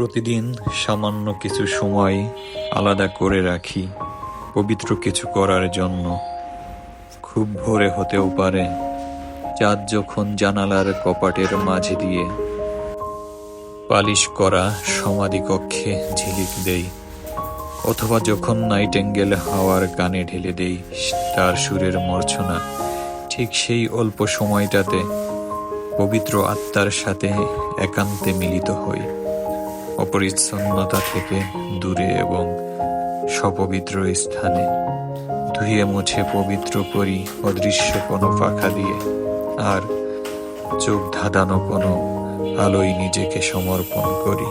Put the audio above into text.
প্রতিদিন সামান্য কিছু সময় আলাদা করে রাখি, পবিত্র কিছু করার জন্য। খুব ভোরে হতেও পারে, চাঁদ যখন জানালার কপাটের মাঝে দিয়ে পালিশ করা সমাধিকক্ষে ঝিলিক দেই, অথবা যখন নাইটেঙ্গেল হাওয়ার কানে ঢেলে দেই, তার সুরের মূর্ছনা। ঠিক সেই অল্প সময়টাতে পবিত্র আত্মার সাথে একান্তে মিলিত হই। অপরিচ্ছন্নতা থেকে দূরে এবং সপবিত্র স্থানে ধুয়ে মুছে পবিত্র করি অদৃশ্য কোনো পাখা দিয়ে আর চোখ ধাঁধানো কোনো আলোয় নিজেকে সমর্পণ করি।